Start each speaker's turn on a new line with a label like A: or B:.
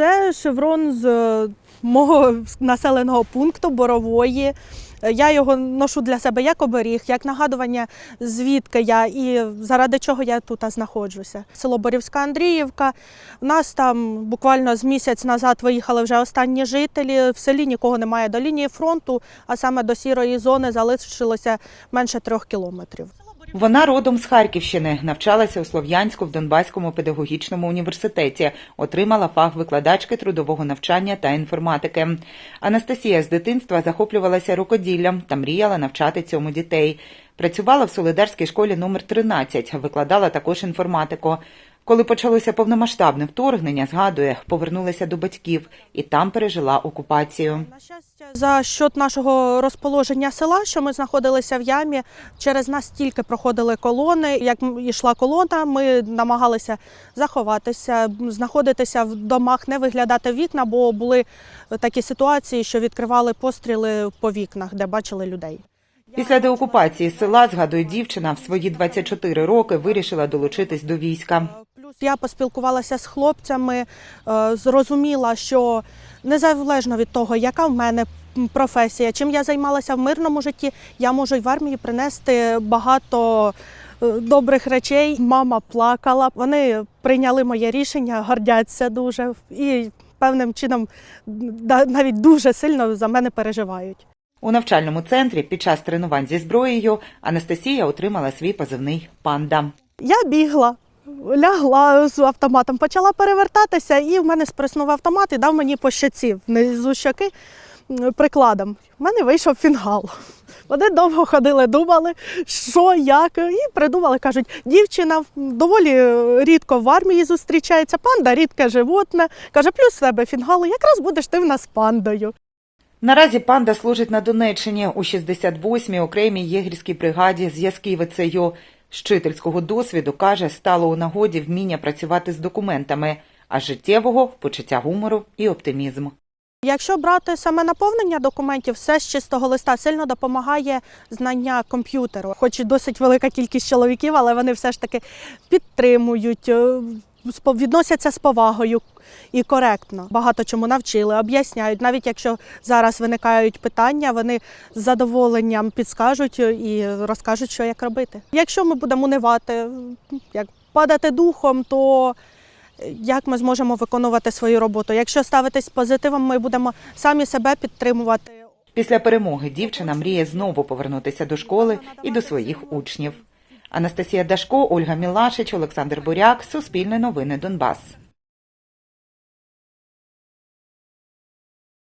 A: Це шеврон з е, мого населеного пункту Борової. Е, Я його ношу для себе як оберіг, як нагадування, звідки я і заради чого я тут знаходжуся. Село Борівська Андріївка. У нас там буквально з місяць назад виїхали вже останні жителі. В селі нікого немає до лінії фронту, а саме до сірої зони залишилося менше трьох кілометрів.
B: Вона родом з Харківщини, навчалася у Слов'янську в Донбаському педагогічному університеті, отримала фах викладачки трудового навчання та інформатики. Анастасія з дитинства захоплювалася рукоділлям та мріяла навчати цьому дітей. Працювала в Солидарській школі номер 13, викладала також інформатику. Коли почалося повномасштабне вторгнення, згадує, повернулася до батьків і там пережила окупацію.
A: За счет нашого розположення села, що ми знаходилися в ямі, через нас тільки проходили колони. Як йшла колона, ми намагалися заховатися, знаходитися в домах, не виглядати в вікна, бо були такі ситуації, що відкривали постріли по вікнах, де бачили людей.
B: Після деокупації села, згадує дівчина, в свої 24 роки вирішила долучитись до війська.
A: Я поспілкувалася з хлопцями, е, зрозуміла, що незалежно від того, яка в мене професія, чим я займалася в мирному житті, я можу й в армії принести багато е, добрих речей. Мама плакала. Вони прийняли моє рішення, гордяться дуже і певним чином навіть дуже сильно за мене переживають.
B: У навчальному центрі під час тренувань зі зброєю Анастасія отримала свій позивний панда.
A: Я бігла, лягла з автоматом, почала перевертатися, і в мене сприснув автомат і дав мені по щоці внизу щоки прикладом. У мене вийшов фінгал. Вони довго ходили, думали, що, як, і придумали, кажуть, дівчина доволі рідко в армії зустрічається, панда рідке животне. Каже, плюс в тебе фінгал, якраз будеш ти в нас пандою.
B: Наразі панда служить на Донеччині у 68-й окремій єгерській бригаді зв'язківицею. З досвіду, каже, стало у нагоді вміння працювати з документами, а життєвого – почуття гумору і оптимізм.
A: Якщо брати саме наповнення документів, все з чистого листа сильно допомагає знання комп'ютеру. Хоч і досить велика кількість чоловіків, але вони все ж таки підтримують, е, відносяться з повагою і коректно. Багато чому навчили, об'ясняють. Навіть якщо зараз виникають питання, вони з задоволенням підскажуть і розкажуть, що як робити. Якщо ми будемо унивати, як падати духом, то як ми зможемо виконувати свою роботу. Якщо ставитись позитивом, ми будемо самі себе підтримувати.
B: Після перемоги дівчина мріє знову повернутися до школи і до своїх учнів. Анастасія Дашко, Ольга Мілашич, Олександр Буряк, Суспільне новини Донбас.